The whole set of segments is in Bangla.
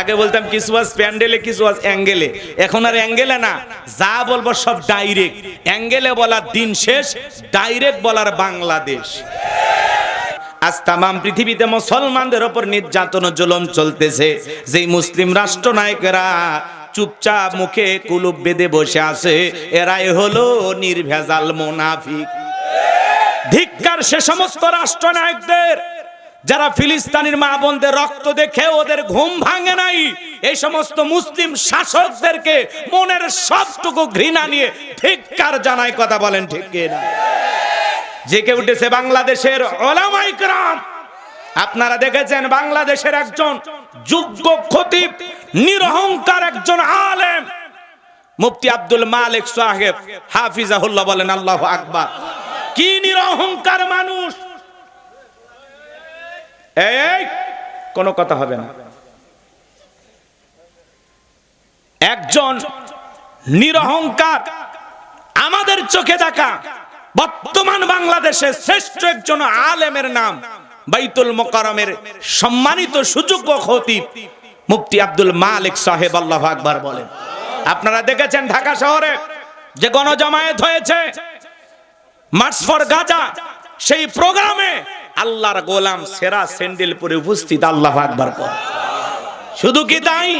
আগে বলতাম কিছু আজ প্যান্ডেলে কিছু আজ অ্যাঙ্গেলে। এখন আর অ্যাঙ্গেলে না। যা বলব সব ডাইরেক্ট। অ্যাঙ্গেলে বলার দিন শেষ, ডাইরেক্ট বলার বাংলাদেশ। আজ তামাম পৃথিবীতে মুসলমানদের ওপর নির্যাতন জুলুম চলতেছে। যেই মুসলিম রাষ্ট্রনায়কেরা চুপচাপ মুখে কুলুপ বেঁধে বসে আছে, এরাই হলো নির্ভেজাল মোনাফিক। ধিক্কার সে সমস্ত রাষ্ট্রনায়কদের। যারা ফিলিস্তানির মা বোনদের রক্ত দেখে ওদের ঘুম ভাঙে নাই, এই সমস্ত মুসলিম শাসকদেরকে মনের সবটুকু ঘৃণা নিয়ে ধিক্কার জানায় কথা বলেন ঠিক না জেগে উঠেছে বাংলাদেশের ওলামাইকরাম আপনারা দেখেছেন বাংলাদেশের একজন যোগ্য খতিব, নিরহংকার একজন আলেম। মুফতি আব্দুল মালিক সাহেব হাফিজাহুল্লাহ বলেন, আল্লাহ আকবার। কি নিরহংকার মানুষ? কোনো কথা হবে না। একজন নিরহংকার, আমাদের চোখে দেখা, বর্তমান বাংলাদেশে শ্রেষ্ঠ একজন আলেমের নাম বাইতুল মোকারমের সম্মানিত সুযোগ্য খতিব মুফতি আব্দুল মালিক সাহেব, আল্লাহ আকবার বলেন। আপনারা দেখেছেন ঢাকা শহরে যে গণজমায়েত হয়েছে, মার্চ ফর গাজা, সেই প্রোগ্রামে আল্লাহর গোলাম সেরা স্যান্ডেল পরে উপস্থিত, আল্লাহ আকবার কর। শুধু কি তাই?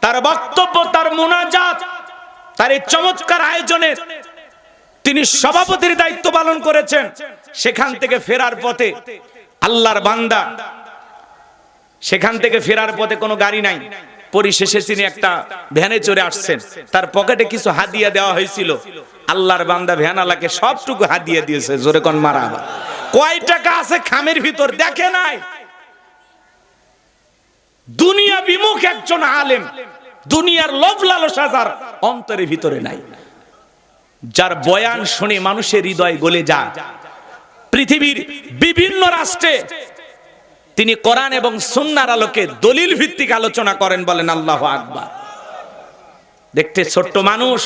তার বক্তব্য, তার মোনাজাত, তার এই চমৎকার আয়োজনের তিনি সভাপতির দায়িত্ব পালন করেছেন। সেখান থেকে ফেরার পথে আল্লাহর বান্দা, সেখান থেকে ফেরার পথে কোনো গাড়ি নাই। পরিশেষে তিনি একটা ভ্যানে চড়ে আসছেন। তার পকেটে কিছু হাদিয়া দেওয়া হয়েছিল। আল্লাহর বান্দা ভ্যানালাকে সবটুকু হাদিয়া দিয়েছে। জোরে কোন মারা। কয় টাকা আছে খামের ভিতর? দেখে নাই। দুনিয়া বিমুখ একজন আলেম। দুনিয়ার লোভ লালসা যার অন্তরের ভিতরে নাই। যার বয়ান শুনে মানুষের হৃদয় গলে যায়। পৃথিবীর বিভিন্ন রাষ্ট্রে তিনি কোরআন এবং সুন্নার আলোকে দলিল ভিত্তিক আলোচনা করেন বলেন আল্লাহ আকবার। দেখতে ছোট্ট মানুষ,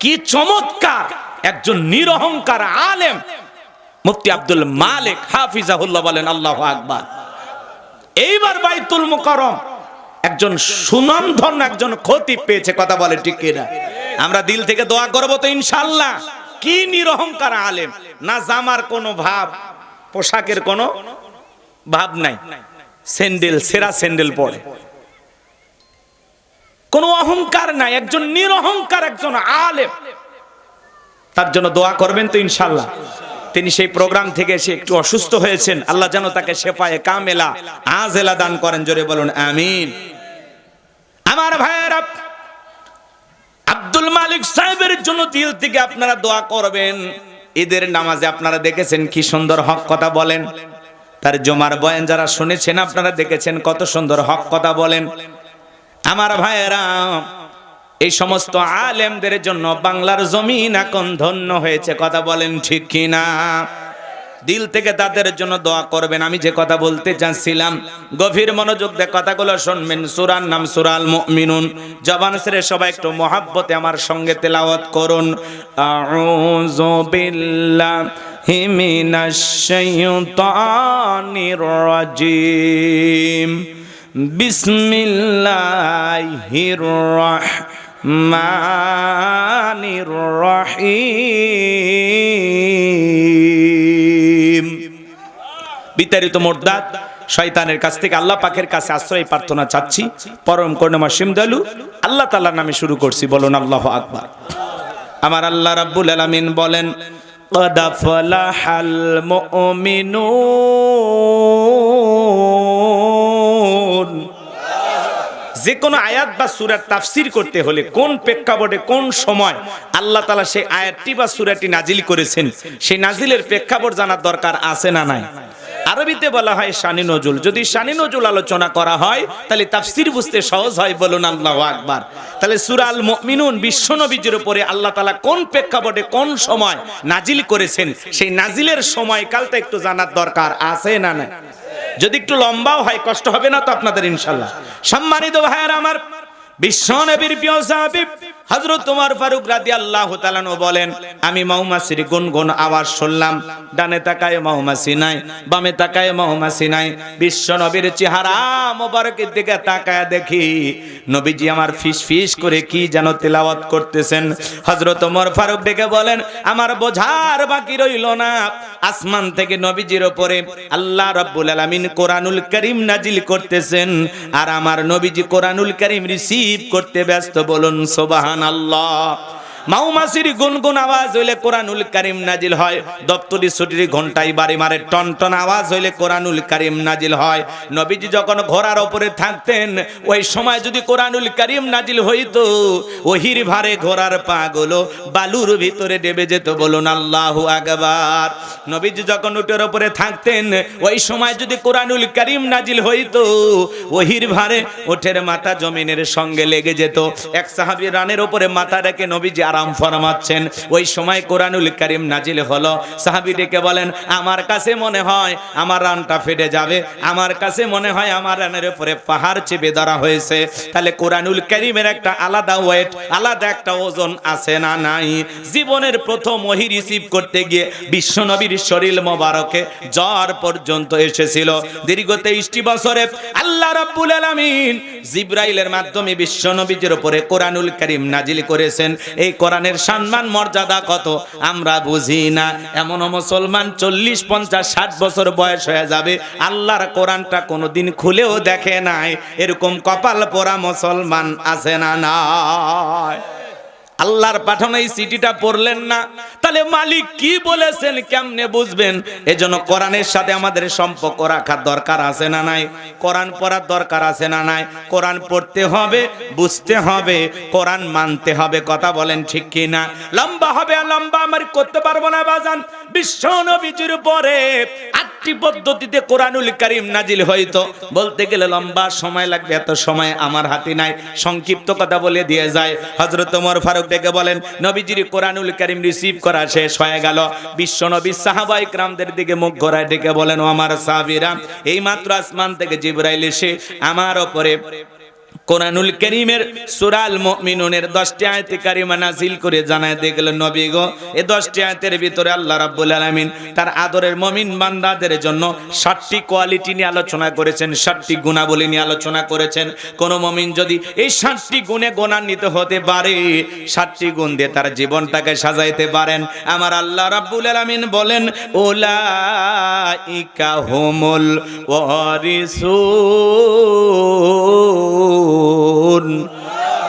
কি চমৎকার একজন নিরহংকার আলেম। মুফতি আব্দুল মালিক হাফিজাহুল্লাহ বলেন, আল্লাহ আকবার। এইবার বাইতুল মুকাররম, একজন সুনামধন্য একজন ক্ষতি পেয়েছে, কথা বলে ঠিক কিনা? আমরা দিল থেকে দোয়া করব তো ইনশাল্লাহ কি নিরহংকার আলেম, না জামার কোনো ভাব, পোশাকের কোনো ভাব নাই। স্যান্ডেল, সেরা স্যান্ডেল পরে। কোনো অহংকার নাই, একজন নিরহংকার একজন আলেম। তার জন্য দোয়া করবেন তো ইনশাল্লাহ তিনি সেই প্রোগ্রাম থেকে এসে একটু অসুস্থ হয়েছেন। আল্লাহ যেন তাকে শেফায়ে কামেলা, আজেলা দান করেন, জোরে বলুন, আমিন। আমার ভাইয়েরা, আব্দুল মালিক সাহেবের জন্য দিল থেকে আপনারা দোয়া করবেন। ঈদের নামাজে আপনারা দেখেছেন কি সুন্দর হক কথা বলেন। তার জমার বয়ান যারা শুনেছেন, আপনারা দেখেছেন কত সুন্দর হক কথা বলেন। আমার ভাইয়েরা এই সমস্ত আলেমদের জন্য বাংলার জমিন এখন ধন্য হয়েছে, কথা বলেন ঠিক কিনা? দিল থেকে তাদের জন্য দোয়া করবেন, আমি যে কথা বলতে চাচ্ছিলাম, গভীর মনোযোগ দিয়ে কথাগুলো শুনবেন, সুরার নাম সুরাল মুমিনুন। জবান সেরে সবাই একটু মহাব্বতে আমার সঙ্গে তেলাওয়াত করুন। আউযু বিল্লাহি মিনাশ শাইতানির রাজিম। বিসমিল্লাহির রহমানির রহিম বিতাড়িত মোর্দাত শয়তানের কাছ থেকে আল্লাহ পাকের কাছে আশ্রয় প্রার্থনা চাচ্ছি পরম করুণামা সিমদালু আল্লাহ তাআলার নামে শুরু করছি বলুন আল্লাহ আকবার আমার আল্লাহ রাব্বুল আলামিন বলেন قد فلح المؤمنون যে কোনো আয়াত বা সুরার তাফসির করতে হলে কোন প্রেক্ষাপটে কোন সময় আল্লাহ তালা সেই আয়াতটি বা সুরাটি নাজিল করেছেন, সেই নাজিলের প্রেক্ষাপট জানার দরকার আছে না নাই? আরবিতে বলা হয় শানি নজুল। যদি শানি নজুল আলোচনা করা হয়, তাহলে তাফসির বুঝতে সহজ হয় বলুন আল্লাহ আকবার। তাহলে সুরাল মুমিনুন বিশ্বনবীজির উপরে আল্লাহ তালা কোন প্রেক্ষাপটে কোন সময় নাজিল করেছেন, সেই নাজিলের সময়কালটা একটু জানার দরকার আছে না নাই? যদি একটু লম্বাও হয়, কষ্ট হবে না তো আপনাদের ইনশাল্লাহ। সম্মানিত ভাইয়ার আমার, বিশ্ব নবীর প্রিয় হজরত তোমার ফারুক রাদি আল্লাহ বলেন, আমি মৌমাছির গুনগুন আওয়াজ শুনলাম। ডানে তাকায় মৌমাছি নাই, বামে তাকায় মৌমাছি নাই। বিশ্ব নবীর চেহারা মোবারকের দিকে তাকায় দেখি। নবীজি আমার ফিস ফিস করে কি যেন তেলাওয়াত করতেছেন। হজরত ওমর ফারুক ডেকে বলেন, আমার বোঝার বাকি রইল না। আসমান থেকে নবীজির ওপরে আল্লাহ রাব্বুল আলামিন কোরআনুল করিম নাজিল করতেছেন। আর আমার নবীজি কোরআনুল করিম রিসিভ করতে ব্যস্ত বলুন সুবহানাল্লাহ। মাউমাসির গুনগুন আওয়াজ হইলে কোরআনুল কারিম নাজিল হয়। দপ্তরি ছুটির ঘন্টায় বাড়ি মারে টন টন আওয়াজ হইলে কোরআনুল কারিম নাজিল হয়। নবীজি যখন ঘোড়ার ওপরে থাকতেন, ওই সময় যদি কোরআনুল কারিম নাজিল হইতো, ওহির ভারে ঘোড়ার পা গুলো বালুর ভিতরে ডেবে যেত। বলুন, আল্লাহু আকবার। নবীজি যখন উটের ওপরে থাকতেন, ওই সময় যদি কোরআনুল কারিম নাজিল হইতো, ওহির ভারে ওঠের মাথা জমিনের সঙ্গে লেগে যেত। এক সাহাবী রানের ওপরে মাথা রেখে নবীজি আরাম ফরমাচ্ছেন। ওই সময় কোরআনুল কারিম নাজিল হলো। সাহাবী ডেকে বলেন, আমার কাছে মনে হয় আমার রানটা ফেটে যাবে। আমার কাছে মনে হয় আমার রানের উপরে পাহাড় চেপে ধরা হয়েছে। তাহলে কোরআনুল কারিমের একটা আলাদা ওয়েট, আলাদা একটা ওজন আছে না নাই? জীবনের প্রথম ওহি রিসিভ করতে গিয়ে বিশ্বনবীর শরীর মোবারকে জ্বর পর্যন্ত এসেছিল। দীর্ঘ তেইশটি বছরে আল্লাহ রাব্বুল আলামিন জিব্রাইলের মাধ্যমে বিশ্বনবীর উপরে কোরআনুল কারিম নাজিল করেছেন। এই কোরআনের সম্মান, মর্যাদা কত? আমরা বুঝি না। এমন মুসলমান চল্লিশ, পঞ্চাশ, ষাট বছর বয়স হয়ে যাবে, আল্লাহর কোরআনটা কোনোদিন খুলেও দেখে নাই। এরকম কপাল পোড়া মুসলমান আছে না নয় আল্লাহর পাঠানো এই সিটিটা পড়লেন না। তাহলে মালিক কি বলেছেন কেমনে বুঝবেন? এজন্য কোরআনের সাথে আমাদের সম্পর্ক রাখার দরকার আছে না নাই? কোরআন পড়ার দরকার আছে না নাই? কোরআন পড়তে হবে, বুঝতে হবে, কোরআন মানতে হবে, কথা বলেন ঠিক কি না লম্বা হবে আর লম্বা আমার করতে পারব না বাজান। বিশ্ব নবীজির পরে আটটি পদ্ধতিতে কোরআনুল করিম নাজিল হইতো বলতে গেলে লম্বা সময় লাগবে, এত সময় আমার হাতে নাই। সংক্ষিপ্ত কথা বলে দিয়ে যায়। হজরত ওমর ফারুক ডেকে বলেন, নবীজির কোরআনুল করিম রিসিভ করা শেষ হয়ে গেল। বিশ্ব নবী সাহাবাই ক্রামদের দিকে মুখ ঘোরায় ডেকে বলেন, ও আমার সাহাবীরা, এই মাত্র আসমান থেকে জিবরাইল এসে আমার ওপরে কোরআনুল করিমের সুরাল মুমিনুনের 10টি আয়াতে কারিমা নাজিল করে জানায় দেখলেন নবী গো এই 10টি আয়াতের ভিতরে আল্লাহ রাব্বুল আলামিন তার আদরের মুমিন বান্দাদের জন্য 60টি কোয়ালিটি নিয়ে আলোচনা করেছেন 60টি গুণাবলী নিয়ে আলোচনা করেছেন। কোন মুমিন যদি এই 60টি গুণে গুণান্বিত হতে পারে 60টি গুণ দিয়ে তার জীবনটাকে সাজাইতে পারেন। আমার আল্লাহ রাব্বুল আলামিন বলেন, উলাইকা হুমুল ওয়ারিসুন।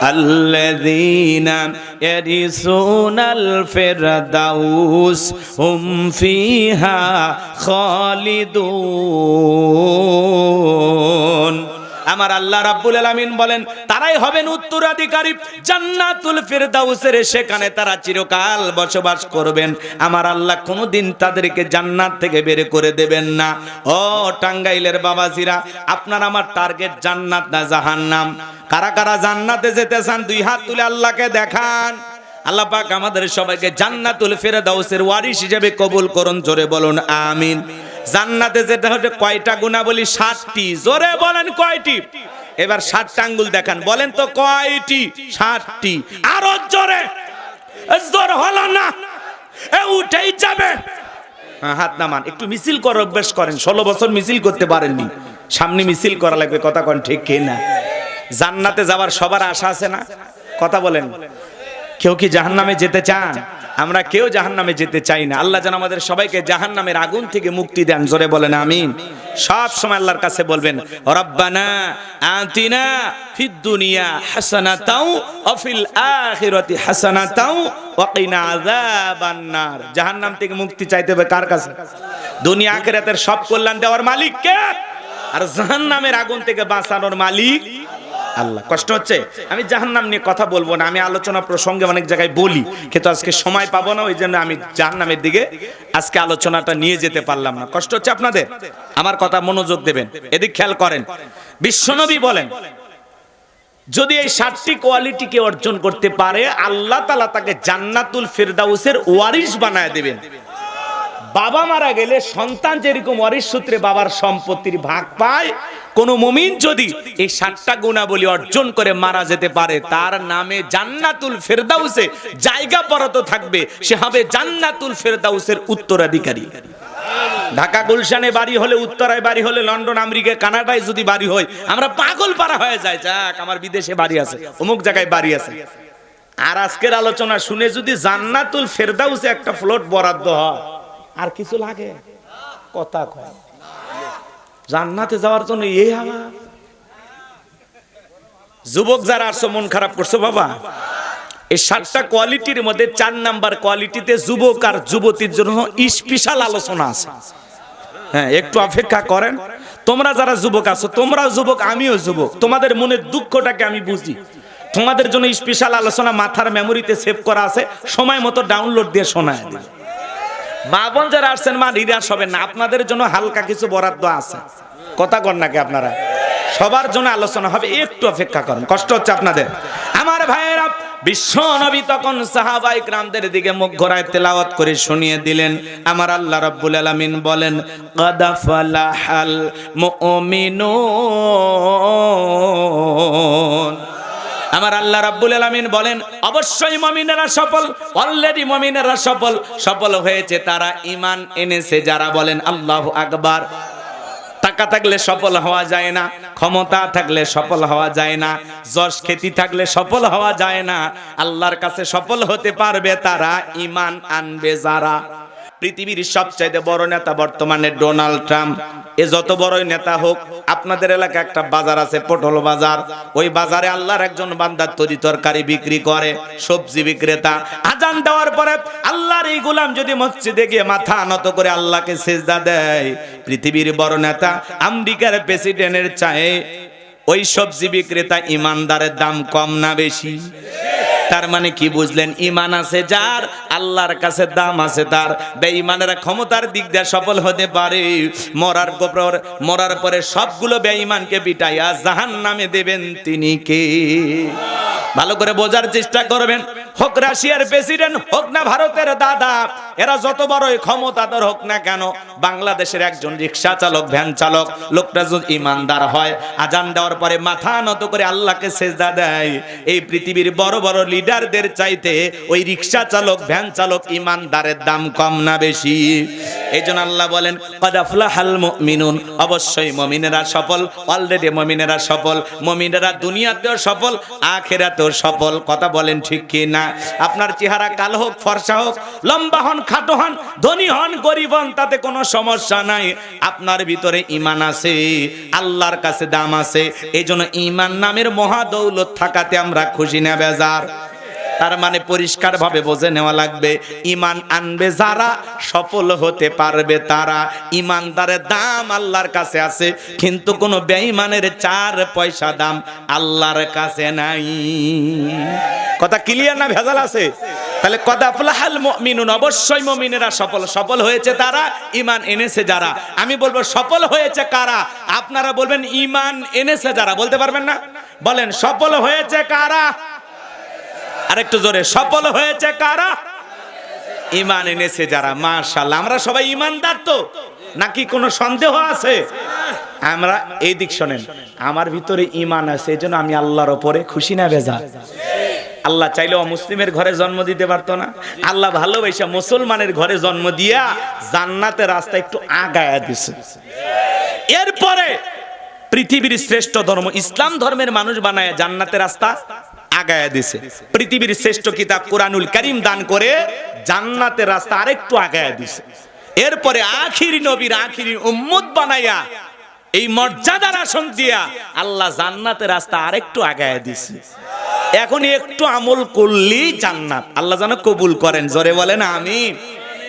الذين يرثون الفردوس هم فيها خالدون আমার আল্লাহ রাব্বুল আলামিন বলেন, তারাই হবেন উত্তরাধিকারী। জান্নাতুল ফিরদাউসের সেখানে তারা চিরকাল বসবাস করবেন। আমার আল্লাহ কোনোদিন তাদেরকে জান্নাত থেকে বের করে দেবেন না। ও টাঙ্গাইলের বাবাজিরা, আপনার আমার টার্গেট জান্নাত না জাহান্নাম? কারা কারা জান্নাতে যেতে চান, দুই হাত তুলে আল্লাহকে দেখান। আল্লাহ পাক আমাদের সবাইকে জান্নাতুল ফেরদাউসের ওয়ারিস হিসেবে কবুল করুন, জোরে বলুন, আমিন। জান্নাতে যেটা হচ্ছে কয়টা গুণা বলি সাতটি। জোরে বলেন কয়টি? এবার ষাটটা আঙ্গুল দেখান। বলেন তো কয়টি? ষাটটি আরও জোরে। জোর হলো না। এ উঠেই যাবে। হ্যাঁ, হাত নামান। একটু মিছিল কর অভ্যাস করেন। ষোলো বছর মিছিল করতে পারেননি। সামনে মিছিল করা লাগবে। কথা কন ঠিক কে না? জান্নাতে যাওয়ার সবার আশা আছে না? কথা বলেন। কেউ কি জাহান্নামে যেতে চান? আমরা কেউ জাহান্নামে যেতে চাই না। আল্লাহ যেন আমাদের সবাইকে জাহান্নামের আগুন থেকে মুক্তি দেন। জোরে বলেন, আমিন। সব সময় আল্লাহর কাছে বলবেন, রব্বানা আতিনা ফিদ দুনিয়া হাসানাতাও ওয়া ফিল আখিরাতি হাসানাতাও ওয়া কিনা আযাবান নার। জাহান্নাম থেকে মুক্তি চাইতে হবে কার কাছে? দুনিয়া আখিরাতের সব কল্যাণ দেওয়ার মালিক কে আর জাহান্নামের আগুন থেকে বাঁচানোর মালিক আল্লাহ। কষ্ট হচ্ছে? আমি জাহান্নাম নিয়ে কথা বলব না, আমি আলোচনা প্রসঙ্গে অনেক জায়গায় বলি, কিন্তু আজকে সময় পাবো না, ওই জন্য আমি জাহান্নামের দিকে আজকে আলোচনাটা নিয়ে যেতে পারলাম না। কষ্ট হচ্ছে আপনাদের? আমার কথা মনোযোগ দেবেন, এদিক খেয়াল করেন। বিশ্বনবী বলেন, যদি এই সাতটি কোয়ালিটিকে অর্জন করতে পারে, আল্লাহ তালা তাকে জান্নাতুল ফেরদাউসের ওয়ারিশ বানায় দেবেন। বাবা মারা গেলে সন্তান যেরকম অরিস সূত্রে বাবার সম্পত্তির ভাগ পায়, কোন মমিন যদি এই সাতটা গুণাবলী অর্জন করে মারা যেতে পারে, তার নামে জান্নাতুল ফেরদাউসে জায়গা বরাদ্দ থাকবে, সে হবে জান্নাতুল ফেরদাউসের উত্তরাধিকারী। ঢাকা গুলশানে বাড়ি হলে, উত্তরায় বাড়ি হলে, লন্ডন, আমেরিকা, কানাডায় যদি বাড়ি হয়, আমরা পাগল পারা হয়ে যায় যাক, আমার বিদেশে বাড়ি আছে, অমুক জায়গায় বাড়ি আছে। আর আজকের আলোচনা শুনে যদি জান্নাতুল ফেরদাউসে একটা ফ্লোট বরাদ্দ হয় আর কিছু লাগে? কথা কয়। জান্নাতে যাওয়ার জন্য এই আমার যুবক যারা আসছো মন খারাপ করছ বাবা। এই সাতটা কোয়ালিটির মধ্যে চার নাম্বার কোয়ালিটিতে যুবক আর যুবতীর জন্য স্পেশাল আলোচনা আছে। হ্যাঁ একটু অপেক্ষা করেন। তোমরা যারা যুবক আছো, তোমরাও যুবক, আমিও যুবক। তোমাদের মনের দুঃখটাকে আমি বুঝি। তোমাদের জন্য স্পেশাল আলোচনা মাথার মেমোরিতে সেভ করা আছে। সময় মতো ডাউনলোড দিয়ে শোনায়। মা বোন যারা আসছেন, মা নিরাশ হবেন না, আপনাদের জন্য হালকা কিছু বরাদ্দ আছে। কথা কর নাকি আপনারা? সবার জন্য আলোচনা হবে, একটু অপেক্ষা করেন, কষ্ট হচ্ছে আপনাদের। আমার ভাইয়েরা, বিশ্ব নবী তখন সাহাবাই গ্রামদের দিকে মুখ ঘোরায় তেলাওয়াত করে শুনিয়ে দিলেন। আমার আল্লাহ রাব্বুল আলামিন বলেন, কাদা ফালাহাল মুমিনুন। আমার আল্লাহ রাব্বুল আলামিন বলেন, অবশ্যই মুমিনেরা সফল অলরেডি মুমিনেরা সফল। সফল হয়েছে তারা ঈমান এনেছে যারা বলেন, আল্লাহু আকবার। টাকা থাকলে সফল হওয়া যায় না, ক্ষমতা থাকলে সফল হওয়া যায় না, যশ খ্যাতি থাকলে সফল হওয়া যায় না। আল্লাহর কাছে সফল হতে পারবে তারা, ঈমান আনবে যারা। পৃথিবীর সবচাইতে বড় নেতা বর্তমানে ডোনাল্ড ট্রাম্প। এ যত বড়ই নেতা হোক, আপনাদের এলাকা একটা বাজার আছে, পটল বাজার। ওই বাজারে আল্লাহর একজন বান্দার তরি তরকারি বিক্রি করে, সবজি বিক্রেতা। আজান দেওয়ার পরে আল্লাহর এই গোলাম যদি মসজিদে গিয়ে মাথা নত করে আল্লাহকে সেজদা দেয়, পৃথিবীর বড় নেতা আমেরিকার প্রেসিডেন্টের চায়ে ওই সবজি বিক্রেতা ইমানদারের দাম কম না বেশি? তার মানে কি বুঝলেন? ইমান আছে যার, আল্লাহর কাছে দাম আছে তার। বেঈমানেরা ক্ষমতার দিক দিয়ে সফল হতে পারে। মরার পর মরার পরে সবগুলো বেঈমানকে পিটাইয়া জাহান নামে দেবেন তিনি কে? ভালো করে বোঝার চেষ্টা করবেন। হোক রাশিয়ার প্রেসিডেন্ট, হোক না ভারতের দাদা, এরা যত বড়ই ক্ষমতাধর হোক না কেন, বাংলাদেশের একজন রিক্সা চালক, ভ্যান চালক লোকটা যদি ইমানদার হয়, আজান দেওয়ার পরে মাথা নত করে আল্লাহকে সেজদা দেয়। এই পৃথিবীর বড় বড় লিডারদের চাইতে ওই রিক্সা চালক, ভ্যান চালক ইমানদারের দাম কম না বেশি। এই জন্য আল্লাহ বলেন কদাফলাহাল মুমিনুন। অবশ্যই মমিনেরা সফল অলরেডি মমিনেরা সফল, মমিনেরা দুনিয়াতেও সফল, আখেরাতেও সফল। কথা বলেন ঠিক কি না? আপনার চেহারা কালো হোক, ফর্সা হোক, লম্বা হন, খাটো হন, ধনী হন, গরিব হন, তাতে কোনো সমস্যা নাই। আপনার ভিতরে ইমান আছে, আল্লাহর কাছে দাম আছে। এই জন্য ইমান নামের মহাদৌলত থাকাতে আমরা খুশি না, বেজার। তার মানে পরিষ্কার ভাবে বোঝে নেওয়া লাগবে। ইমান আনবে যারা, সফল হতে পারবে তারা। ইমানদারের দাম আল্লাহর কাছে আছে, কিন্তু কোনো বেঈমানের চার পয়সা দাম আল্লাহর কাছে নাই। কথা ক্লিয়ার না ভেজাল আছে? তাহলে কথা ফলাহাল মুমিনুন, অবশ্যই মুমিনেরা সফল। সফল হয়েছে তারা ইমান এনেছে যারা। আমি বলব সফল হয়েছে কারা? আপনারা বলবেন ইমান এনেছে যারা। বলতে পারবেন না? বলেন, সফল হয়েছে কারা? আরেকটু জোরে, সফল হয়েছে কারা? ইমান এনেছে যারা মাশাল্লাহ আমরা সবাই ইমানদার তো, নাকি কোনো সন্দেহ আছে? আমরা এই দিক শোনেন, আমার ভিতরে ইমান আছে এই জন্য আমি আল্লাহর ওপরে খুশি না বেজা আল্লাহ চাইলে মুসলিমের ঘরে জন্ম দিতে পারতো না। আল্লাহ ভালোবাসা মুসলমানের ঘরে জন্ম দিয়া জান্নাতের রাস্তা একটু আগায়া দিছে। এরপরে পৃথিবীর শ্রেষ্ঠ ধর্ম, ইসলাম ধর্মের মানুষ বানায় জান্নাতের রাস্তা। আগায়া দিছে। পৃথিবীর শ্রেষ্ঠ কিতাব কোরআনুল করিম দান করে জান্নাতের রাস্তা আরেকটু আগায়া দিছে। এরপরে আখিরি নবীর আখিরি উম্মত বানাইয়া এই মর্যাদার আসন দিয়া আল্লাহ জান্নাতের রাস্তা আরেকটু আগায়া দিছে। এখন একটু আমল করলি জান্নাত। আল্লাহ যেন কবুল করেন, জোরে বলেন, আমিন।